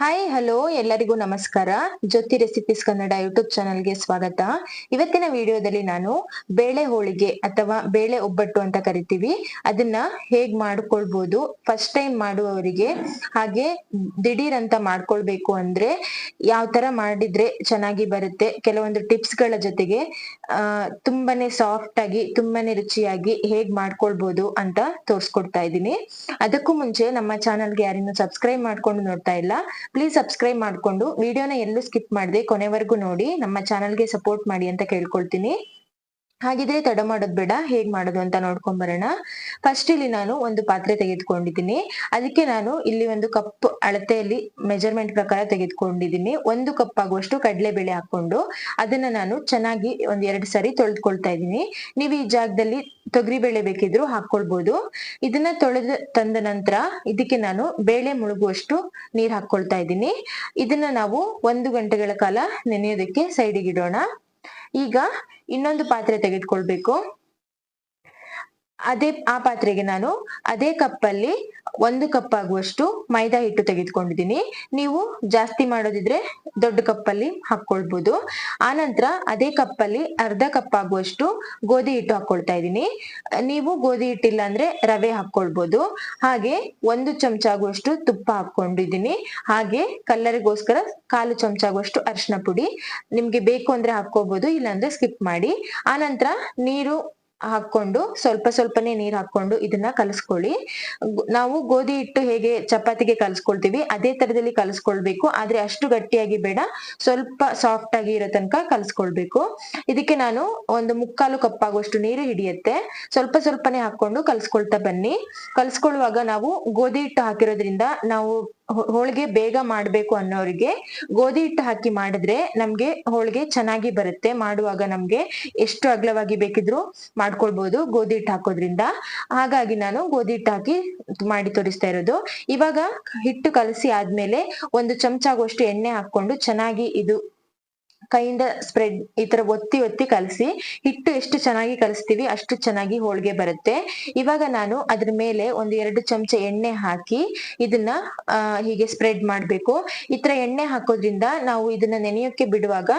Hi hello ಎಲ್ಲರಿಗೂ ನಮಸ್ಕಾರ. ಜ್ಯೋತಿ recipes Kannada YouTube ಚಾನಲ್ಗೆ ಸ್ವಾಗತ. ಇವತ್ತಿನ ವಿಡಿಯೋದಲ್ಲಿ ನಾನು ಬೇಳೆ ಹೋಳಿಗೆ ಅಥವಾ ಬೇಳೆ ಒಬ್ಬಟ್ಟು ಅಂತ ಕರಿತೀವಿ. ಅದನ್ನ ಹೇಗ್ ಮಾಡ್ಕೊಳ್ಬಹುದು ಫಸ್ಟ್ ಟೈಮ್ ಮಾಡುವವರಿಗೆ, ಹಾಗೆ ದಿಢೀರ್ ಅಂತ ಮಾಡ್ಕೊಳ್ಬೇಕು ಅಂದ್ರೆ ಯಾವ ತರ ಮಾಡಿದ್ರೆ ಚೆನ್ನಾಗಿ ಬರುತ್ತೆ, ಕೆಲವೊಂದು ಟಿಪ್ಸ್ಗಳ ಜೊತೆಗೆ ತುಂಬಾನೇ ಸಾಫ್ಟ್ ಆಗಿ, ತುಂಬಾನೇ ರುಚಿಯಾಗಿ ಹೇಗ್ ಮಾಡ್ಕೊಳ್ಬಹುದು ಅಂತ ತೋರ್ಸ್ಕೊಡ್ತಾ ಇದ್ದೀನಿ. ಅದಕ್ಕೂ ಮುಂಚೆ ನಮ್ಮ ಚಾನಲ್ಗೆ ಯಾರಿನ್ನೂ ಸಬ್ಸ್ಕ್ರೈಬ್ ಮಾಡ್ಕೊಂಡು ನೋಡ್ತಾ ಇಲ್ಲ ಪ್ಲೀಸ್ ಸಬ್ಸ್ಕ್ರೈಬ್ ಮಾಡ್ಕೊಂಡು, ವಿಡಿಯೋನ ಎಲ್ಲೂ ಸ್ಕಿಪ್ ಮಾಡದೆ ಕೊನೆವರೆಗೂ ನೋಡಿ, ನಮ್ಮ ಚಾನಲ್ಗೆ ಸಪೋರ್ಟ್ ಮಾಡಿ ಅಂತ ಕೇಳ್ಕೊಳ್ತೀನಿ. ಹಾಗಿದ್ರೆ ತಡ ಮಾಡೋದ್ ಬೇಡ, ಹೇಗ್ ಮಾಡೋದು ಅಂತ ನೋಡ್ಕೊಂಡ್ ಬರೋಣ. ಫಸ್ಟ್ ಇಲ್ಲಿ ನಾನು ಒಂದು ಪಾತ್ರೆ ತೆಗೆದುಕೊಂಡಿದ್ದೀನಿ. ಅದಕ್ಕೆ ನಾನು ಇಲ್ಲಿ ಒಂದು ಕಪ್ ಅಳತೆಯಲ್ಲಿ ಮೆಜರ್ಮೆಂಟ್ ಪ್ರಕಾರ ತೆಗೆದುಕೊಂಡಿದ್ದೀನಿ. ಒಂದು ಕಪ್ ಆಗುವಷ್ಟು ಕಡಲೆಬೇಳೆ ಹಾಕೊಂಡು ಅದನ್ನ ನಾನು ಚೆನ್ನಾಗಿ ಒಂದ್ ಎರಡು ಸರಿ ತೊಳೆದುಕೊಳ್ತಾ ಇದ್ದೀನಿ. ನೀವು ಈ ಜಾಗದಲ್ಲಿ ತೊಗರಿಬೇಳೆ ಬೇಕಿದ್ರು ಹಾಕೊಳ್ಬಹುದು ಇದನ್ನ ತೊಳೆದ ತಂದ ನಂತರ ಇದಕ್ಕೆ ನಾನು ಬೇಳೆ ಮುಳುಗುವಷ್ಟು ನೀರ್ ಹಾಕೊಳ್ತಾ ಇದ್ದೀನಿ. ಇದನ್ನ ನಾವು ಒಂದು ಗಂಟೆಗಳ ಕಾಲ ನೆನೆಯೋದಕ್ಕೆ ಸೈಡಿಗೆ ಇಡೋಣ. ಈಗ ಇನ್ನೊಂದು ಪಾತ್ರೆ ತೆಗೆದುಕೊಳ್ಬೇಕು. ಅದೇ, ಆ ಪಾತ್ರೆಗೆ ನಾನು ಅದೇ ಕಪ್ಪಲ್ಲಿ ಒಂದು ಕಪ್ ಆಗುವಷ್ಟು ಮೈದಾ ಹಿಟ್ಟು ತೆಗೆದುಕೊಂಡಿದ್ದೀನಿ. ನೀವು ಜಾಸ್ತಿ ಮಾಡೋದಿದ್ರೆ ದೊಡ್ಡ ಕಪ್ಪಲ್ಲಿ ಹಾಕೊಳ್ಬಹುದು ಆನಂತರ ಅದೇ ಕಪ್ಪಲ್ಲಿ ಅರ್ಧ ಕಪ್ ಆಗುವಷ್ಟು ಗೋಧಿ ಹಿಟ್ಟು ಹಾಕೊಳ್ತಾ ಇದ್ದೀನಿ. ನೀವು ಗೋಧಿ ಹಿಟ್ಟಿಲ್ಲ ಅಂದ್ರೆ ರವೆ ಹಾಕೊಳ್ಬಹುದು ಹಾಗೆ ಒಂದು ಚಮಚ ಆಗುವಷ್ಟು ತುಪ್ಪ ಹಾಕೊಂಡಿದ್ದೀನಿ ಹಾಗೆ ಕಲ್ಲರಿಗೋಸ್ಕರ ಕಾಲು ಚಮಚ ಆಗುವಷ್ಟು ಅರಿಶಿನ ಪುಡಿ. ನಿಮ್ಗೆ ಬೇಕು ಅಂದ್ರೆ ಹಾಕೋಬಹುದು ಇಲ್ಲಾಂದ್ರೆ ಸ್ಕಿಪ್ ಮಾಡಿ. ಆನಂತರ ನೀರು ಹಾಕೊಂಡು ಸ್ವಲ್ಪ ಸ್ವಲ್ಪನೇ ನೀರ್ ಹಾಕೊಂಡು ಇದನ್ನ ಕಲಸ್ಕೊಳ್ಳಿ. ನಾವು ಗೋಧಿ ಹಿಟ್ಟು ಹೇಗೆ ಚಪಾತಿಗೆ ಕಲಸ್ಕೊಳ್ತೀವಿ, ಅದೇ ತರದಲ್ಲಿ ಕಲಸ್ಕೊಳ್ಬೇಕು, ಆದ್ರೆ ಅಷ್ಟು ಗಟ್ಟಿಯಾಗಿ ಬೇಡ, ಸ್ವಲ್ಪ ಸಾಫ್ಟ್ ಆಗಿ ಇರೋ ತನಕ ಕಲಸ್ಕೊಳ್ಬೇಕು. ಇದಕ್ಕೆ ನಾನು ಒಂದು ಮುಕ್ಕಾಲು ಕಪ್ ಆಗುವಷ್ಟು ನೀರು ಹಿಡಿಯುತ್ತೆ. ಸ್ವಲ್ಪ ಸ್ವಲ್ಪನೇ ಹಾಕೊಂಡು ಕಲಸ್ಕೊಳ್ತಾ ಬನ್ನಿ. ಕಲಸ್ಕೊಳ್ಳುವಾಗ ನಾವು ಗೋಧಿ ಹಿಟ್ಟು ಹಾಕಿರೋದ್ರಿಂದ ನಾವು ಹೋಳಿಗೆ ಬೇಗ ಮಾಡ್ಬೇಕು ಅನ್ನೋರಿಗೆ ಗೋಧಿ ಹಿಟ್ಟು ಹಾಕಿ ಮಾಡಿದ್ರೆ ನಮ್ಗೆ ಹೋಳಿಗೆ ಚೆನ್ನಾಗಿ ಬರುತ್ತೆ. ಮಾಡುವಾಗ ನಮ್ಗೆ ಎಷ್ಟು ಅಗಲವಾಗಿ ಬೇಕಿದ್ರು ಮಾಡ್ಕೊಳ್ಬಹುದು ಗೋಧಿ ಹಿಟ್ಟು ಹಾಕೋದ್ರಿಂದ. ಹಾಗಾಗಿ ನಾನು ಗೋಧಿ ಹಿಟ್ಟು ಹಾಕಿ ಮಾಡಿ ತೋರಿಸ್ತಾ ಇರೋದು. ಇವಾಗ ಹಿಟ್ಟು ಕಲಸಿ ಆದ್ಮೇಲೆ ಒಂದು ಚಮಚ ಎಣ್ಣೆ ಹಾಕೊಂಡು ಚೆನ್ನಾಗಿ ಇದು ಕೈಯಿಂದ ಸ್ಪ್ರೆಡ್ ಈ ತರ ಒತ್ತಿ ಒತ್ತಿ ಕಲಸಿ, ಹಿಟ್ಟು ಎಷ್ಟು ಚೆನ್ನಾಗಿ ಕಲಿಸ್ತೀವಿ ಅಷ್ಟು ಚೆನ್ನಾಗಿ ಹೋಳಿಗೆ ಬರುತ್ತೆ. ಇವಾಗ ನಾನು ಅದ್ರ ಮೇಲೆ ಒಂದು ಎರಡು ಚಮಚ ಎಣ್ಣೆ ಹಾಕಿ ಇದನ್ನ ಹೀಗೆ ಸ್ಪ್ರೆಡ್ ಮಾಡ್ಬೇಕು. ಈ ತರ ಎಣ್ಣೆ ಹಾಕೋದ್ರಿಂದ ನಾವು ಇದನ್ನ ನೆನೆಯೋಕೆ ಬಿಡುವಾಗ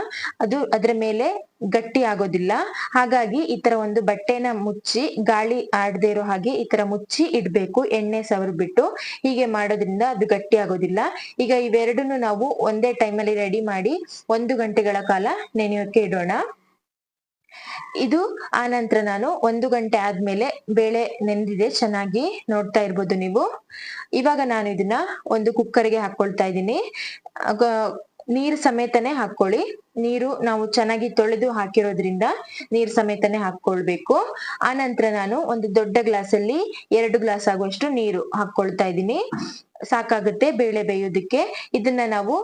ಅದು ಅದ್ರ ಮೇಲೆ ಗಟ್ಟಿ ಆಗೋದಿಲ್ಲ. ಹಾಗಾಗಿ ಈ ತರ ಒಂದು ಬಟ್ಟೆನ ಮುಚ್ಚಿ, ಗಾಳಿ ಆಡದೆ ಇರೋ ಹಾಗೆ ಈ ತರ ಮುಚ್ಚಿ ಇಡ್ಬೇಕು. ಎಣ್ಣೆ ಸವರ್ ಬಿಟ್ಟು. ಹೀಗೆ ಮಾಡೋದ್ರಿಂದ ಅದು ಗಟ್ಟಿ ಆಗೋದಿಲ್ಲ. ಈಗ ಇವೆರಡನ್ನು ನಾವು ಒಂದೇ ಟೈಮಲ್ಲಿ ರೆಡಿ ಮಾಡಿ ಒಂದು ಗಂಟೆಗಳ ಕಾಲ ನೆನೆಯೋಕೆ ಇಡೋಣ. ಇದು ಆ ನಂತರ ನಾನು ಒಂದು ಗಂಟೆ ಆದ್ಮೇಲೆ ಬೇಳೆ ನೆಂದಿದೆ. ಚೆನ್ನಾಗಿ ನೋಡ್ತಾ ಇರ್ಬೋದು ನೀವು. ಇವಾಗ ನಾನು ಇದನ್ನ ಒಂದು ಕುಕ್ಕರ್ಗೆ ಹಾಕೊಳ್ತಾ ಇದ್ದೀನಿ. ನೀರು ಸಮೇತನೇ ಹಾಕೊಳ್ಳಿ ನೀರು ನಾವು ಚೆನ್ನಾಗಿ ತೊಳೆದು ಹಾಕಿರೋದ್ರಿಂದ ನೀರ್ ಸಮೇತನೆ ಹಾಕೊಳ್ಬೇಕು ಆ ನಂತರ ನಾನು ಒಂದು ದೊಡ್ಡ ಗ್ಲಾಸ್ ಅಲ್ಲಿ ಎರಡು ಗ್ಲಾಸ್ ಆಗುವಷ್ಟು ನೀರು ಹಾಕೊಳ್ತಾ ಇದ್ದೀನಿ. ಸಾಕಾಗುತ್ತೆ ಬೇಳೆ ಬೇಯೋದಕ್ಕೆ. ಇದನ್ನ ನಾವು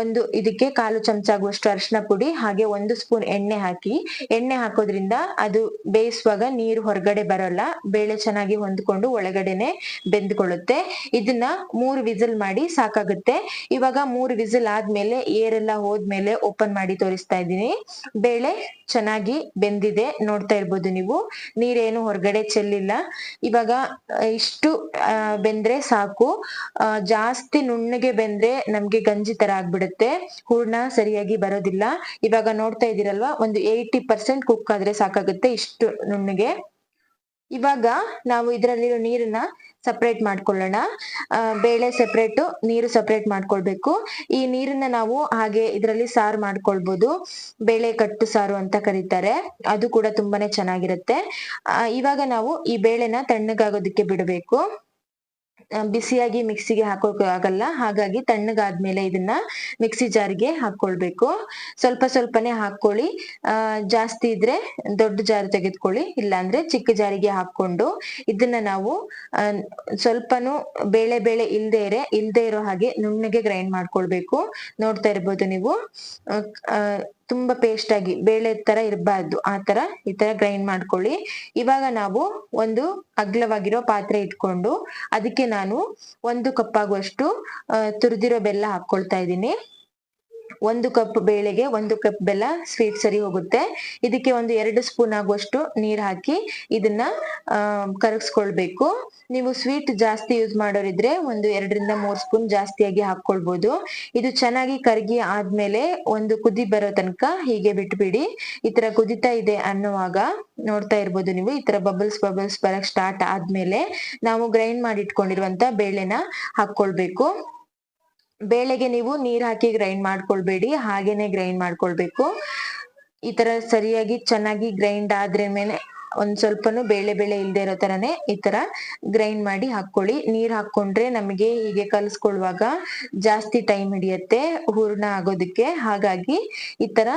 ಒಂದು ಇದಕ್ಕೆ ಕಾಲು ಚಮಚ ಆಗುವಷ್ಟು ಅರಿಶಿನ ಪುಡಿ, ಹಾಗೆ ಒಂದು ಸ್ಪೂನ್ ಎಣ್ಣೆ ಹಾಕಿ, ಎಣ್ಣೆ ಹಾಕೋದ್ರಿಂದ ಅದು ಬೇಯಿಸುವಾಗ ನೀರು ಹೊರಗಡೆ ಬರಲ್ಲ, ಬೇಳೆ ಚೆನ್ನಾಗಿ ಹೊಂದ್ಕೊಂಡು ಒಳಗಡೆನೆ ಬೆಂದ್ಕೊಳ್ಳುತ್ತೆ. ಇದನ್ನ ಮೂರು ವಿಸಿಲ್ ಮಾಡಿ ಸಾಕಾಗುತ್ತೆ. ಇವಾಗ ಮೂರು ವಿಸಿಲ್ ಆದ್ಮೇಲೆ ಏರೆಲ್ಲ ಹೋದ್ಮೇಲೆ ಓಪನ್ ಮಾಡಿ ತೋರಿಸ್ತಾ ಇದ್ದೀನಿ. ಬೇಳೆ ಚೆನ್ನಾಗಿ ಬೆಂದಿದೆ, ನೋಡ್ತಾ ಇರ್ಬೋದು ನೀವು. ನೀರೇನು ಹೊರಗಡೆ ಚೆಲ್ಲಿಲ್ಲ. ಇವಾಗ ಇಷ್ಟು ಬೆಂದ್ರೆ ಸಾಕು. ಜಾಸ್ತಿ ನುಣ್ಣಗೆ ಬೆಂದ್ರೆ ನಮ್ಗೆ ಗಂಜಿ ತರ ಆಗ್ಬಿಡುತ್ತೆ. ಹೂರ್ಣ ಸರಿಯಾಗಿ ಬರೋದಿಲ್ಲ. ಇವಾಗ ನೋಡ್ತಾ ಇದ್ದೀರಲ್ವಾ, ಒಂದು ಏಯ್ಟಿ ಪರ್ಸೆಂಟ್ ಕುಕ್ ಆದ್ರೆ ಸಾಕಾಗುತ್ತೆ ಇಷ್ಟು ನುಣ್ಣಗೆ. ಇವಾಗ ನಾವು ಇದರಲ್ಲಿರೋ ನೀರನ್ನ ಸಪರೇಟ್ ಮಾಡ್ಕೊಳ್ಳೋಣ. ಬೇಳೆ ಸೆಪರೇಟ್ ನೀರು ಸಪ್ರೇಟ್ ಮಾಡ್ಕೊಳ್ಬೇಕು. ಈ ನೀರನ್ನ ನಾವು ಹಾಗೆ ಇದರಲ್ಲಿ ಸಾರು ಮಾಡ್ಕೊಳ್ಬಹುದು ಬೇಳೆ ಕಟ್ಟು ಸಾರು ಅಂತ ಕರೀತಾರೆ. ಅದು ಕೂಡ ತುಂಬಾನೇ ಚೆನ್ನಾಗಿರುತ್ತೆ. ಇವಾಗ ನಾವು ಈ ಬೇಳೆನ ತಣ್ಣಗಾಗೋದಕ್ಕೆ ಬಿಡಬೇಕು. ಬಿಸಿಯಾಗಿ ಮಿಕ್ಸಿಗೆ ಹಾಕೋಕ್ ಆಗಲ್ಲ. ಹಾಗಾಗಿ ತಣ್ಣಗಾದ್ಮೇಲೆ ಇದನ್ನ ಮಿಕ್ಸಿ ಜಾರ್ಗೆ ಹಾಕೊಳ್ಬೇಕು. ಸ್ವಲ್ಪ ಸ್ವಲ್ಪನೇ ಹಾಕೊಳ್ಳಿ ಜಾಸ್ತಿ ಇದ್ರೆ ದೊಡ್ಡ ಜಾರ್ ತೆಗೆದುಕೊಳ್ಳಿ. ಇಲ್ಲಾಂದ್ರೆ ಚಿಕ್ಕ ಜಾರಿಗೆ ಹಾಕೊಂಡು ಇದನ್ನ ನಾವು ಸ್ವಲ್ಪನು ಬೇಳೆ ಬೇಳೆ ಇಲ್ದೇ ಇರೆ ಇಲ್ದೇ ಇರೋ ಹಾಗೆ ನುಣ್ಣಗೆ ಗ್ರೈಂಡ್ ಮಾಡ್ಕೊಳ್ಬೇಕು. ನೋಡ್ತಾ ಇರ್ಬೋದು ನೀವು. ತುಂಬಾ ಪೇಸ್ಟ್ ಆಗಿ ಬೇಳೆ ತರ ಇರಬಾರ್ದು. ಆ ತರ ಈ ತರ ಗ್ರೈಂಡ್ ಮಾಡ್ಕೊಳ್ಳಿ. ಇವಾಗ ನಾವು ಒಂದು ಅಗ್ಲವಾಗಿರೋ ಪಾತ್ರೆ ಇಟ್ಕೊಂಡು ಅದಕ್ಕೆ ನಾನು ಒಂದು ಕಪ್ ಆಗುವಷ್ಟು ತುರಿದಿರೋ ಬೆಲ್ಲ ಹಾಕೊಳ್ತಾ ಇದ್ದೀನಿ. ಒಂದು ಕಪ್ ಬೇಳೆಗೆ ಒಂದು ಕಪ್ ಬೆಲ್ಲ ಸ್ವೀಟ್ ಸರಿ ಹೋಗುತ್ತೆ. ಇದಕ್ಕೆ ಒಂದು ಎರಡು ಸ್ಪೂನ್ ಆಗುವಷ್ಟು ನೀರ್ ಹಾಕಿ ಇದನ್ನ ಕರಗಿಸ್ಕೊಳ್ಬೇಕು. ನೀವು ಸ್ವೀಟ್ ಜಾಸ್ತಿ ಯೂಸ್ ಮಾಡೋರಿದ್ರೆ ಒಂದು ಎರಡರಿಂದ ಮೂರ್ ಸ್ಪೂನ್ ಜಾಸ್ತಿಯಾಗಿ ಹಾಕೊಳ್ಬಹುದು ಇದು ಚೆನ್ನಾಗಿ ಕರಗಿ ಆದ್ಮೇಲೆ ಒಂದು ಕುದಿ ಬರೋ ತನಕ ಹೀಗೆ ಬಿಟ್ಬಿಡಿ. ಈ ತರ ಕುದಿತಾ ಇದೆ ಅನ್ನುವಾಗ ನೋಡ್ತಾ ಇರ್ಬೋದು ನೀವು, ಈ ತರ ಬಬಲ್ಸ್ ಬಬಲ್ಸ್ ಬರಕ್ ಸ್ಟಾರ್ಟ್ ಆದ್ಮೇಲೆ ನಾವು ಗ್ರೈಂಡ್ ಮಾಡಿ ಇಟ್ಕೊಂಡಿರುವಂತ ಬೇಳೆನ ಹಾಕೊಳ್ಬೇಕು ಬೇಳೆಗೆ ನೀವು ನೀರ್ ಹಾಕಿ ಗ್ರೈಂಡ್ ಮಾಡ್ಕೊಳ್ಬೇಡಿ, ಹಾಗೇನೆ ಗ್ರೈಂಡ್ ಮಾಡ್ಕೊಳ್ಬೇಕು. ಈ ತರ ಸರಿಯಾಗಿ ಚೆನ್ನಾಗಿ ಗ್ರೈಂಡ್ ಆದ್ರೆ ಮೇಲೆ ಒಂದ್ ಸ್ವಲ್ಪನು ಬೇಳೆ ಬೇಳೆ ಇಲ್ದೆ ಇರೋ ತರನೇ ಈ ತರ ಗ್ರೈಂಡ್ ಮಾಡಿ ಹಾಕೊಳ್ಳಿ. ನೀರ್ ಹಾಕೊಂಡ್ರೆ ನಮಗೆ ಹೀಗೆ ಕಲ್ಸ್ಕೊಳ್ಳುವಾಗ ಜಾಸ್ತಿ ಟೈಮ್ ಹಿಡಿಯತ್ತೆ ಹೂರ್ಣ ಆಗೋದಕ್ಕೆ. ಹಾಗಾಗಿ ಈ ತರ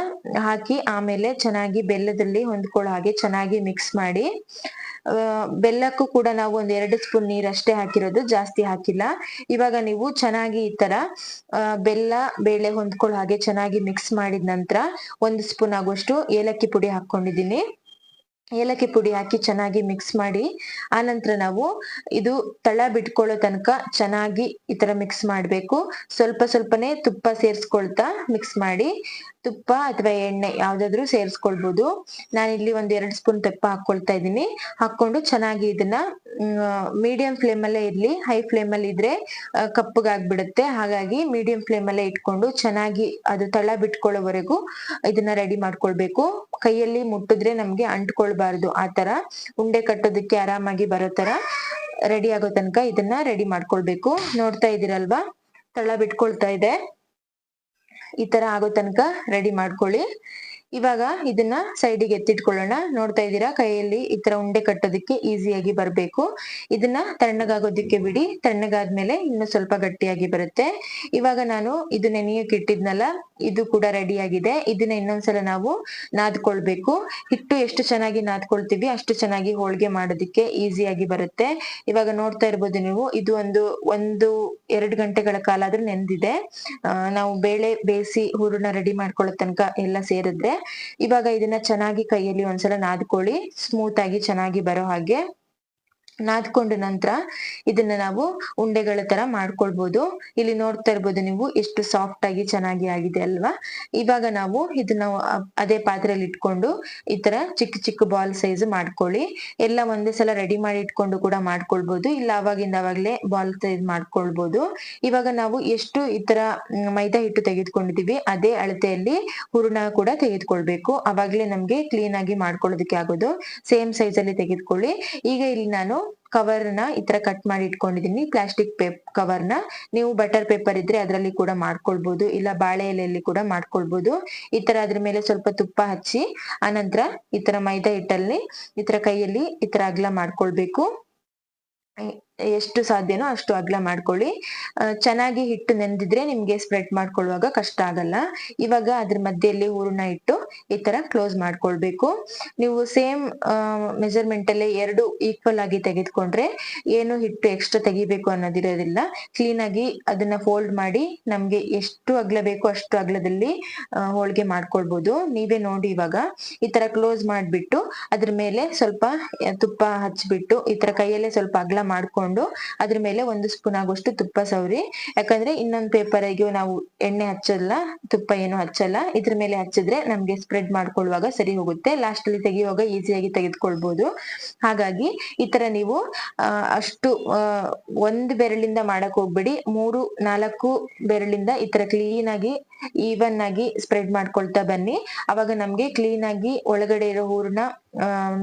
ಹಾಕಿ ಆಮೇಲೆ ಚೆನ್ನಾಗಿ ಬೆಲ್ಲದಲ್ಲಿ ಹೊಂದ್ಕೊಳ್ಳೋ ಹಾಗೆ ಚೆನ್ನಾಗಿ ಮಿಕ್ಸ್ ಮಾಡಿ. ಬೆಲ್ಲಕ್ಕೂ ಕೂಡ ನಾವು ಒಂದ್ ಎರಡು ಸ್ಪೂನ್ ನೀರ್ ಅಷ್ಟೇ ಹಾಕಿರೋದು, ಜಾಸ್ತಿ ಹಾಕಿಲ್ಲ. ಇವಾಗ ನೀವು ಚೆನ್ನಾಗಿ ಈ ತರ ಬೆಲ್ಲ, ಬೇಳೆ ಹೊಂದ್ಕೊಳ್ಳೋ ಹಾಗೆ ಚೆನ್ನಾಗಿ ಮಿಕ್ಸ್ ಮಾಡಿದ ನಂತರ ಒಂದು ಸ್ಪೂನ್ ಆಗುವಷ್ಟು ಏಲಕ್ಕಿ ಪುಡಿ ಹಾಕೊಂಡಿದೀನಿ ಏಲಕ್ಕಿ ಪುಡಿ ಹಾಕಿ ಚೆನ್ನಾಗಿ ಮಿಕ್ಸ್ ಮಾಡಿ, ಆನಂತರ ನಾವು ಇದು ತಳ ಬಿಟ್ಕೊಳ್ಳೋ ತನಕ ಚೆನ್ನಾಗಿ ಈ ತರ ಮಿಕ್ಸ್ ಮಾಡಬೇಕು. ಸ್ವಲ್ಪ ಸ್ವಲ್ಪನೇ ತುಪ್ಪ ಸೇರಿಸ್ಕೊಳ್ತಾ ಮಿಕ್ಸ್ ಮಾಡಿ, ತುಪ್ಪ ಅಥವಾ ಎಣ್ಣೆ ಯಾವ್ದಾದ್ರು ಸೇರಿಸ್ಕೊಳ್ಬಹುದು ನಾನಿಲ್ಲಿ ಒಂದ್ ಎರಡು ಸ್ಪೂನ್ ತುಪ್ಪ ಹಾಕೊಳ್ತಾ ಇದ್ದೀನಿ. ಹಾಕೊಂಡು ಚೆನ್ನಾಗಿ ಇದನ್ನ ಮೀಡಿಯಂ ಫ್ಲೇಮ್ ಅಲ್ಲೇ ಇರ್ಲಿ. ಹೈ ಫ್ಲೇಮ್ ಅಲ್ಲಿ ಇದ್ರೆ ಕಪ್ಪಗಾಗ್ಬಿಡುತ್ತೆ. ಹಾಗಾಗಿ ಮೀಡಿಯಂ ಫ್ಲೇಮ್ ಅಲ್ಲೇ ಇಟ್ಕೊಂಡು ಚೆನ್ನಾಗಿ ಅದು ತಳ ಬಿಟ್ಕೊಳ್ಳೋವರೆಗೂ ಇದನ್ನ ರೆಡಿ ಮಾಡ್ಕೊಳ್ಬೇಕು. ಕೈಯಲ್ಲಿ ಮುಟ್ಟಿದ್ರೆ ನಮ್ಗೆ ಅಂಟ್ಕೊಳ್ಬಾರ್ದು ಆ ತರ ಉಂಡೆ ಕಟ್ಟೋದಕ್ಕೆ ಆರಾಮಾಗಿ ಬರೋ ತರ ರೆಡಿ ಆಗೋ ತನಕ ಇದನ್ನ ರೆಡಿ ಮಾಡ್ಕೊಳ್ಬೇಕು. ನೋಡ್ತಾ ಇದೀರಲ್ವಾ ತಳ ಬಿಟ್ಕೊಳ್ತಾ ಇದೆ. ಈ ತರ ಆಗೋ ತನಕ ರೆಡಿ ಮಾಡ್ಕೊಳ್ಳಿ. ಇವಾಗ ಇದನ್ನ ಸೈಡಿಗೆ ಎತ್ತಿಟ್ಕೊಳ್ಳೋಣ. ನೋಡ್ತಾ ಇದ್ದೀರಾ, ಕೈಯಲ್ಲಿ ಈ ತರ ಉಂಡೆ ಕಟ್ಟೋದಕ್ಕೆ ಈಸಿಯಾಗಿ ಬರ್ಬೇಕು. ಇದನ್ನ ತಣ್ಣಗಾಗೋದಿಕ್ಕೆ ಬಿಡಿ. ತಣ್ಣಗಾದ್ಮೇಲೆ ಇನ್ನು ಸ್ವಲ್ಪ ಗಟ್ಟಿಯಾಗಿ ಬರುತ್ತೆ. ಇವಾಗ ನಾನು ಇದು ನೆನೆಯಕ್ಕೆ ಇಟ್ಟಿದ್ನಲ್ಲ, ಇದು ಕೂಡ ರೆಡಿ ಆಗಿದೆ. ಇದನ್ನ ಇನ್ನೊಂದ್ಸಲ ನಾವು ನಾದ್ಕೊಳ್ಬೇಕು. ಹಿಟ್ಟು ಎಷ್ಟು ಚೆನ್ನಾಗಿ ನಾದ್ಕೊಳ್ತೀವಿ, ಅಷ್ಟು ಚೆನ್ನಾಗಿ ಹೋಳಿಗೆ ಮಾಡೋದಿಕ್ಕೆ ಈಸಿಯಾಗಿ ಬರುತ್ತೆ. ಇವಾಗ ನೋಡ್ತಾ ಇರ್ಬೋದು ನೀವು, ಇದು ಒಂದು ಒಂದು ಎರಡು ಗಂಟೆಗಳ ಕಾಲ ಆದ್ರೂ ನೆಂದಿದೆ ನಾವು ಬೇಳೆ ಬೇಯಿಸಿ ಹೂರಣ ರೆಡಿ ಮಾಡ್ಕೊಳ್ಳೋ ತನಕ ಎಲ್ಲ ಸೇರಿದ್ರೆ ಇವಾಗ ಇದನ್ನ ಚೆನ್ನಾಗಿ ಕೈಯಲ್ಲಿ ಒಂದ್ಸಲ ನಾದ್ಕೊಳ್ಳಿ. ಸ್ಮೂತ್ ಆಗಿ ಚೆನ್ನಾಗಿ ಬರೋ ಹಾಗೆ. ನಾದ್ಕೊಂಡ ನಂತರ ಇದನ್ನ ನಾವು ಉಂಡೆಗಳ ತರ ಮಾಡ್ಕೊಳ್ಬಹುದು ಇಲ್ಲಿ ನೋಡ್ತಾ ಇರ್ಬೋದು ನೀವು ಎಷ್ಟು ಸಾಫ್ಟ್ ಆಗಿ ಚೆನ್ನಾಗಿ ಆಗಿದೆ ಅಲ್ವಾ? ಇವಾಗ ನಾವು ಇದನ್ನ ಅದೇ ಪಾತ್ರೆಯಲ್ಲಿ ಇಟ್ಕೊಂಡು ಈ ತರ ಚಿಕ್ಕ ಚಿಕ್ಕ ಬಾಲ್ ಸೈಜ್ ಮಾಡ್ಕೊಳ್ಳಿ. ಎಲ್ಲ ಒಂದೇ ಸಲ ರೆಡಿ ಮಾಡಿ ಇಟ್ಕೊಂಡು ಕೂಡ ಮಾಡ್ಕೊಳ್ಬಹುದು ಇಲ್ಲ ಅವಾಗಿಂದ ಅವಾಗ್ಲೇ ಬಾಲ್ ಸೈಜ್ ಮಾಡ್ಕೊಳ್ಬಹುದು ಇವಾಗ ನಾವು ಎಷ್ಟು ಈ ತರ ಮೈದಾ ಹಿಟ್ಟು ತೆಗೆದುಕೊಂಡಿದೀವಿ ಅದೇ ಅಳತೆಯಲ್ಲಿ ಹೂರ್ಣ ಕೂಡ ತೆಗೆದುಕೊಳ್ಬೇಕು. ಅವಾಗ್ಲೇ ನಮ್ಗೆ ಕ್ಲೀನ್ ಆಗಿ ಮಾಡ್ಕೊಳ್ಳೋದಕ್ಕೆ ಆಗೋದು. ಸೇಮ್ ಸೈಜ್ ಅಲ್ಲಿ ತೆಗೆದುಕೊಳ್ಳಿ. ಈಗ ಇಲ್ಲಿ ನಾನು ಕವರ್ನ ಈ ತರ ಕಟ್ ಮಾಡಿ ಇಟ್ಕೊಂಡಿದೀನಿ. ಪ್ಲಾಸ್ಟಿಕ್ ಪೇಪ್ ಕವರ್ನ ನೀವು ಬಟರ್ ಪೇಪರ್ ಇದ್ರೆ ಅದರಲ್ಲಿ ಕೂಡ ಮಾಡ್ಕೊಳ್ಬಹುದು ಇಲ್ಲ ಬಾಳೆ ಎಲೆಯಲ್ಲಿ ಕೂಡ ಮಾಡ್ಕೊಳ್ಬಹುದು ಈ ತರ ಅದ್ರ ಮೇಲೆ ಸ್ವಲ್ಪ ತುಪ್ಪ ಹಚ್ಚಿ, ಆನಂತರ ಈ ತರ ಮೈದಾ ಹಿಟ್ಟಲ್ಲಿ ಈ ತರ ಕೈಯಲ್ಲಿ ಈ ತರ ಅಗ್ಲ ಮಾಡ್ಕೊಳ್ಬೇಕು. ಎಷ್ಟು ಸಾಧ್ಯನೋ ಅಷ್ಟು ಅಗ್ಲ ಮಾಡ್ಕೊಳ್ಳಿ. ಚೆನ್ನಾಗಿ ಹಿಟ್ಟು ನೆಂದಿದ್ರೆ ನಿಮ್ಗೆ ಸ್ಪ್ರೆಡ್ ಮಾಡ್ಕೊಳ್ಳುವಾಗ ಕಷ್ಟ ಆಗಲ್ಲ. ಇವಾಗ ಅದ್ರ ಮಧ್ಯೆಯಲ್ಲಿ ಹೂರ್ಣ ಇಟ್ಟು ಈ ತರ ಕ್ಲೋಸ್ ಮಾಡ್ಕೊಳ್ಬೇಕು. ನೀವು ಸೇಮ್ ಮೆಜರ್ಮೆಂಟ್ ಅಲ್ಲೇ ಎರಡು ಈಕ್ವಲ್ ಆಗಿ ತೆಗೆದುಕೊಂಡ್ರೆ ಏನು ಹಿಟ್ಟು ಎಕ್ಸ್ಟ್ರಾ ತೆಗಿಬೇಕು ಅನ್ನೋದಿರೋದಿಲ್ಲ. ಕ್ಲೀನ್ ಆಗಿ ಅದನ್ನ ಫೋಲ್ಡ್ ಮಾಡಿ ನಮ್ಗೆ ಎಷ್ಟು ಅಗ್ಲ ಬೇಕು ಅಷ್ಟು ಅಗ್ಲದಲ್ಲಿ ಹೋಳಿಗೆ ಮಾಡ್ಕೊಳ್ಬಹುದು ನೀವೇ ನೋಡಿ ಇವಾಗ ಈ ತರ ಕ್ಲೋಸ್ ಮಾಡ್ಬಿಟ್ಟು ಅದ್ರ ಮೇಲೆ ಸ್ವಲ್ಪ ತುಪ್ಪ ಹಚ್ಚಿಬಿಟ್ಟು ಈ ತರ ಕೈಯಲ್ಲೇ ಸ್ವಲ್ಪ ಅಗ್ಲ ಮಾಡ್ಕೊಂಡು ಅದ್ರ ಮೇಲೆ ಒಂದು ಸ್ಪೂನ್ ಆಗೋಷ್ಟು ತುಪ್ಪ ಸವರಿ. ಯಾಕಂದ್ರೆ ಇನ್ನೊಂದು ಪೇಪರ್ಗೆ ನಾವು ಎಣ್ಣೆ ಹಚ್ಚಲ್ಲ, ತುಪ್ಪ ಏನು ಹಚ್ಚಲ್ಲ. ಇದ್ರ ಮೇಲೆ ಹಚ್ಚಿದ್ರೆ ನಮ್ಗೆ ಸ್ಪ್ರೆಡ್ ಮಾಡ್ಕೊಳ್ಳುವಾಗ ಸರಿ ಹೋಗುತ್ತೆ. ಲಾಸ್ಟ್ ಅಲ್ಲಿ ತೆಗೆಯುವಾಗ ಈಸಿಯಾಗಿ ತೆಗೆದುಕೊಳ್ಬಹುದು ಹಾಗಾಗಿ ಈ ತರ ನೀವು ಅಷ್ಟು ಒಂದು ಬೆರಳಿಂದ ಮಾಡಕ್ ಹೋಗ್ಬೇಡಿ. ಮೂರು ನಾಲ್ಕು ಬೆರಳಿಂದ ಈ ತರ ಕ್ಲೀನ್ ಆಗಿ ಈವನ್ ಆಗಿ ಸ್ಪ್ರೆಡ್ ಮಾಡ್ಕೊಳ್ತಾ ಬನ್ನಿ. ಅವಾಗ ನಮ್ಗೆ ಕ್ಲೀನ್ ಆಗಿ ಒಳಗಡೆ ಇರೋ ಹೂರ್ಣ ಆ,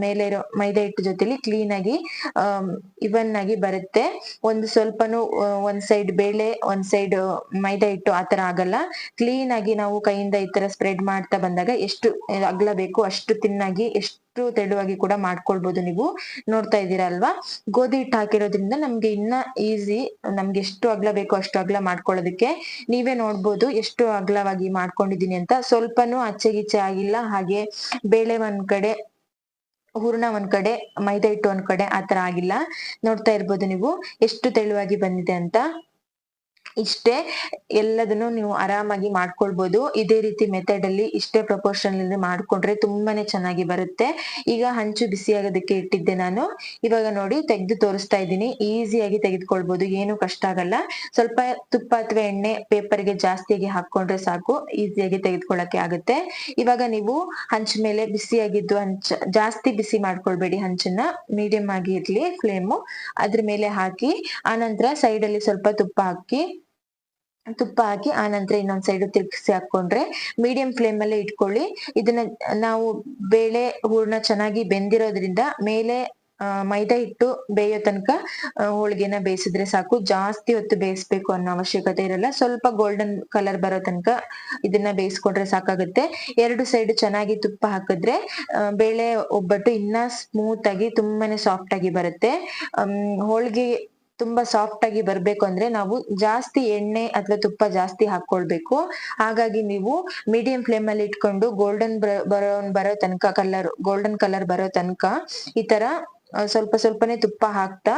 ಮೇಲೆ ಇರೋ ಮೈದಾ ಹಿಟ್ಟು ಜೊತೆಲಿ ಕ್ಲೀನ್ ಆಗಿ ಇವನ್ ಆಗಿ ಬರುತ್ತೆ. ಒಂದು ಸ್ವಲ್ಪನು ಒಂದ್ ಸೈಡ್ ಬೇಳೆ, ಒಂದ್ ಸೈಡ್ ಮೈದಾ ಹಿಟ್ಟು ಆತರ ಆಗಲ್ಲ. ಕ್ಲೀನ್ ಆಗಿ ನಾವು ಕೈಯಿಂದ ಈ ತರ ಸ್ಪ್ರೆಡ್ ಮಾಡ್ತಾ ಬಂದಾಗ ಎಷ್ಟು ಅಗ್ಲ ಬೇಕು ಅಷ್ಟು ತಿನ್ನಾಗಿ, ಎಷ್ಟು ತೆಳುವಾಗಿ ಕೂಡ ಮಾಡ್ಕೊಳ್ಬಹುದು ನೀವು. ನೋಡ್ತಾ ಇದ್ದೀರಾ ಅಲ್ವಾ? ಗೋಧಿ ಹಿಟ್ಟು ಹಾಕಿರೋದ್ರಿಂದ ನಮ್ಗೆ ಇನ್ನ ಈಸಿ ನಮ್ಗೆ ಎಷ್ಟು ಅಗ್ಲ ಬೇಕು ಅಷ್ಟು ಅಗ್ಲ ಮಾಡ್ಕೊಳ್ಳೋದಕ್ಕೆ ನೀವೇ ನೋಡ್ಬೋದು ಎಷ್ಟು ಅಗ್ಲವಾಗಿ ಮಾಡ್ಕೊಂಡಿದೀನಿ ಅಂತ. ಸ್ವಲ್ಪನೂ ಆಚೆ ಆಗಿಲ್ಲ. ಹಾಗೆ ಬೇಳೆ ಒಂದ್ ಕಡೆ ಹೂರ್ಣ ಒಂದ್ ಕಡೆ, ಮೈದಾ ಹಿಟ್ಟು ಒಂದ್ ಕಡೆ ಆತರ ಆಗಿಲ್ಲ. ನೋಡ್ತಾ ಇರ್ಬೋದು ನೀವು. ಎಷ್ಟು ತೆಳುವಾಗಿ ಬಂದಿದೆ ಅಂತ. ಇಷ್ಟೇ ಎಲ್ಲದನ್ನು ನೀವು ಆರಾಮಾಗಿ ಮಾಡ್ಕೊಳ್ಬಹುದು ಇದೇ ರೀತಿ ಮೆಥಡ್ ಅಲ್ಲಿ ಇಷ್ಟೇ ಪ್ರಪೋರ್ಷನ್ ಅಲ್ಲಿ ಮಾಡ್ಕೊಂಡ್ರೆ ತುಂಬಾನೇ ಚೆನ್ನಾಗಿ ಬರುತ್ತೆ. ಈಗ ಹಂಚು ಬಿಸಿ ಆಗೋದಕ್ಕೆ ಇಟ್ಟಿದ್ದೆ ನಾನು. ಇವಾಗ ನೋಡಿ ತೆಗೆದು ತೋರಿಸ್ತಾ ಇದ್ದೀನಿ. ಈಸಿಯಾಗಿ ತೆಗೆದುಕೊಳ್ಬಹುದು ಏನು ಕಷ್ಟ ಆಗಲ್ಲ. ಸ್ವಲ್ಪ ತುಪ್ಪ ಅಥವಾ ಎಣ್ಣೆ ಪೇಪರ್ಗೆ ಜಾಸ್ತಿಯಾಗಿ ಹಾಕೊಂಡ್ರೆ ಸಾಕು. ಈಸಿಯಾಗಿ ತೆಗೆದುಕೊಳ್ಳಕ್ಕೆ ಆಗುತ್ತೆ. ಇವಾಗ ನೀವು ಹಂಚ ಮೇಲೆ ಬಿಸಿಯಾಗಿದ್ದು ಹಂಚ, ಜಾಸ್ತಿ ಬಿಸಿ ಮಾಡ್ಕೊಳ್ಬೇಡಿ ಹಂಚನ್ನ. ಮೀಡಿಯಂ ಆಗಿ ಇರ್ಲಿ ಫ್ಲೇಮು ಅದ್ರ ಮೇಲೆ ಹಾಕಿ, ಆನಂತರ ಸೈಡ್ ಅಲ್ಲಿ ಸ್ವಲ್ಪ ತುಪ್ಪ ಹಾಕಿ ತುಪ್ಪ ಹಾಕಿ ಆ ನಂತರ ಇನ್ನೊಂದ್ ಸೈಡ್ ತಿರುಗಿಸಿ ಹಾಕೊಂಡ್ರೆ ಮೀಡಿಯಂ ಫ್ಲೇಮ್ ಅಲ್ಲೇ ಇಟ್ಕೊಳ್ಳಿ. ಇದನ್ನ ನಾವು ಬೇಳೆ, ಹೂರ್ಣ ಚೆನ್ನಾಗಿ ಬೆಂದಿರೋದ್ರಿಂದ ಮೇಲೆ ಮೈದಾ ಹಿಟ್ಟು ಬೇಯೋ ತನಕ ಹೋಳಿಗೆನ ಬೇಯಿಸಿದ್ರೆ ಸಾಕು. ಜಾಸ್ತಿ ಹೊತ್ತು ಬೇಯಿಸ್ಬೇಕು ಅನ್ನೋ ಅವಶ್ಯಕತೆ ಇರಲ್ಲ. ಸ್ವಲ್ಪ ಗೋಲ್ಡನ್ ಕಲರ್ ಬರೋ ತನಕ ಇದನ್ನ ಬೇಯಿಸ್ಕೊಂಡ್ರೆ ಸಾಕಾಗುತ್ತೆ. ಎರಡು ಸೈಡ್ ಚೆನ್ನಾಗಿ ತುಪ್ಪ ಹಾಕಿದ್ರೆ ಬೇಳೆ ಒಬ್ಬಟ್ಟು ಇನ್ನ ಸ್ಮೂತ್ ಆಗಿ ತುಂಬಾನೇ ಸಾಫ್ಟ್ ಆಗಿ ಬರುತ್ತೆ. ಹೋಳಿಗೆ ತುಂಬಾ ಸಾಫ್ಟ್ ಆಗಿ ಬರ್ಬೇಕು ಅಂದ್ರೆ ನಾವು ಜಾಸ್ತಿ ಎಣ್ಣೆ ಅಥವಾ ತುಪ್ಪ ಜಾಸ್ತಿ ಹಾಕೊಳ್ಬೇಕು ಹಾಗಾಗಿ ನೀವು ಮೀಡಿಯಂ ಫ್ಲೇಮ್ ಅಲ್ಲಿ ಇಟ್ಕೊಂಡು ಗೋಲ್ಡನ್ ಬರೋ ಬರೋ ತನಕ ಕಲರ್ ಗೋಲ್ಡನ್ ಕಲರ್ ಬರೋ ತನಕ ಈ ತರ ಸ್ವಲ್ಪ ಸ್ವಲ್ಪನೇ ತುಪ್ಪ ಹಾಕ್ತಾ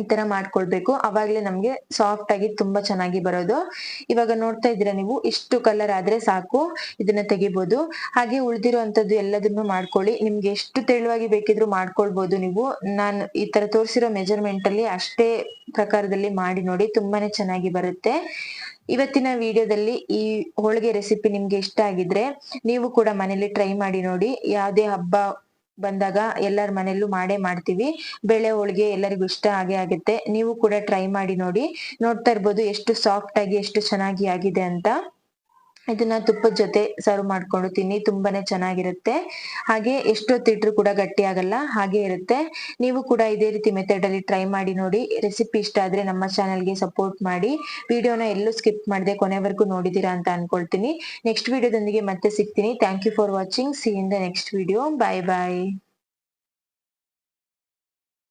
ಈ ತರ ಮಾಡ್ಕೊಳ್ಬೇಕು. ಅವಾಗ್ಲೇ ನಮ್ಗೆ ಸಾಫ್ಟ್ ಆಗಿ ತುಂಬಾ ಚೆನ್ನಾಗಿ ಬರೋದು. ಇವಾಗ ನೋಡ್ತಾ ಇದ್ದೀರಾ ನೀವು? ಇಷ್ಟು ಕಲರ್ ಆದ್ರೆ ಸಾಕು, ಇದನ್ನ ತೆಗಿಬಹುದು ಹಾಗೆ ಉಳಿದಿರುವಂತದ್ದು ಎಲ್ಲದನ್ನು ಮಾಡ್ಕೊಳ್ಳಿ. ನಿಮ್ಗೆ ಎಷ್ಟು ತೆಳುವಾಗಿ ಬೇಕಿದ್ರು ಮಾಡ್ಕೊಳ್ಬಹುದು ನೀವು. ನಾನು ಈ ತರ ತೋರಿಸಿರೋ ಮೆಜರ್ಮೆಂಟ್ ಅಲ್ಲಿ ಅಷ್ಟೇ ಪ್ರಕಾರದಲ್ಲಿ ಮಾಡಿ ನೋಡಿ ತುಂಬಾನೇ ಚೆನ್ನಾಗಿ ಬರುತ್ತೆ. ಇವತ್ತಿನ ವಿಡಿಯೋದಲ್ಲಿ ಈ ಹೋಳಿಗೆ ರೆಸಿಪಿ ನಿಮ್ಗೆ ಇಷ್ಟ ಆಗಿದ್ರೆ ನೀವು ಕೂಡ ಮನೇಲಿ ಟ್ರೈ ಮಾಡಿ ನೋಡಿ. ಯಾವುದೇ ಹಬ್ಬ ಬಂದಾಗ ಎಲ್ಲರ ಮನೆಯಲ್ಲೂ ಮಾಡೇ ಮಾಡ್ತೀವಿ. ಬೇಳೆ, ಹೋಳಿಗೆ ಎಲ್ಲರಿಗೂ ಇಷ್ಟ ಆಗೇ ಆಗುತ್ತೆ. ನೀವು ಕೂಡ ಟ್ರೈ ಮಾಡಿ ನೋಡಿ. ನೋಡ್ತಾ ಇರ್ಬೋದು ಎಷ್ಟು ಸಾಫ್ಟ್ ಆಗಿ, ಎಷ್ಟು ಚೆನ್ನಾಗಿ ಆಗಿದೆ ಅಂತ. ಇದನ್ನ ತುಪ್ಪದ ಜೊತೆ ಸರ್ವ್ ಮಾಡ್ಕೊಂಡು ತಿನ್ನಿ, ತುಂಬಾನೇ ಚೆನ್ನಾಗಿರುತ್ತೆ. ಹಾಗೆ ಎಷ್ಟೊತ್ತಿಟ್ರು ಕೂಡ ಗಟ್ಟಿ ಆಗಲ್ಲ, ಹಾಗೆ ಇರುತ್ತೆ. ನೀವು ಕೂಡ ಇದೇ ರೀತಿ ಮೆಥಡ್ ಅಲ್ಲಿ ಟ್ರೈ ಮಾಡಿ ನೋಡಿ ರೆಸಿಪಿ ಇಷ್ಟ ಆದ್ರೆ ನಮ್ಮ ಚಾನಲ್ಗೆ ಸಪೋರ್ಟ್ ಮಾಡಿ. ವಿಡಿಯೋನ ಎಲ್ಲೂ ಸ್ಕಿಪ್ ಮಾಡದೆ ಕೊನೆವರೆಗೂ ನೋಡಿದೀರಾ ಅಂತ ಅನ್ಕೊಳ್ತೀನಿ. ನೆಕ್ಸ್ಟ್ ವಿಡಿಯೋದೊಂದಿಗೆ ಮತ್ತೆ ಸಿಗ್ತೀನಿ. Thank you for watching see in the next video bye bye